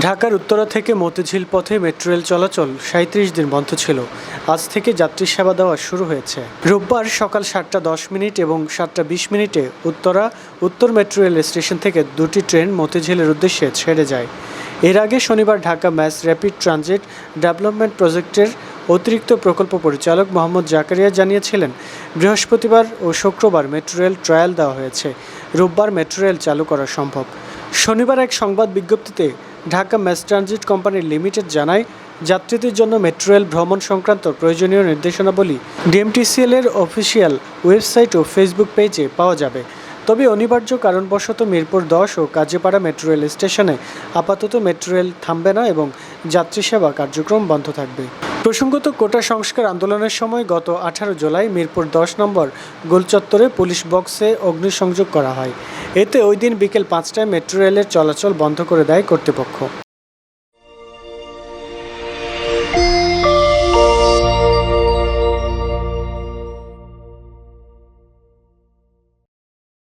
ঢাকার উত্তরা থেকে মতিঝিল পথে মেট্রো রেল চলাচল সাঁত্রিশ দিন বন্ধ ছিল। আজ থেকে যাত্রী সেবা দেওয়া শুরু হয়েছে। রোববার সকাল সাতটা দশ মিনিট এবং সাতটা বিশ মিনিটে উত্তরা উত্তর মেট্রো রেল স্টেশন থেকে দুটি ট্রেন মতিঝিলের উদ্দেশ্যে ছেড়ে যায়। এর আগে শনিবার Dhaka mass rapid transit development প্রজেক্টের অতিরিক্ত প্রকল্প পরিচালক মোহাম্মদ জাকারিয়া জানিয়েছিলেন, বৃহস্পতিবার ও শুক্রবার মেট্রো রেল ট্রায়াল দেওয়া হয়েছে। রোববার মেট্রো রেল চালু করা সম্ভব। শনিবার এক সংবাদ বিজ্ঞপ্তিতে Dhaka mass transit company limited জানায়, যাত্রীদের জন্য মেট্রো রেল ভ্রমণ সংক্রান্ত প্রয়োজনীয় নির্দেশনাবলী ডিএমটিসিএল এর অফিসিয়াল ওয়েবসাইট ও ফেসবুক পেজে পাওয়া যাবে। তবে অনিবার্য কারণবশত মিরপুর দশ ও কাজীপাড়া মেট্রো রেল স্টেশনে আপাতত মেট্রো রেল থামবে না এবং যাত্রী সেবা কার্যক্রম বন্ধ থাকবে। প্রসঙ্গত, কোটা সংস্কার আন্দোলনের সময় গত আঠারো জুলাই মিরপুর দশ নম্বর গোলচত্বরে পুলিশ বক্সে অগ্নিসংযোগ করা হয়। এতে ওই দিন বিকেল পাঁচটায় মেট্রো রেলের চলাচল বন্ধ করে দেয় কর্তৃপক্ষ।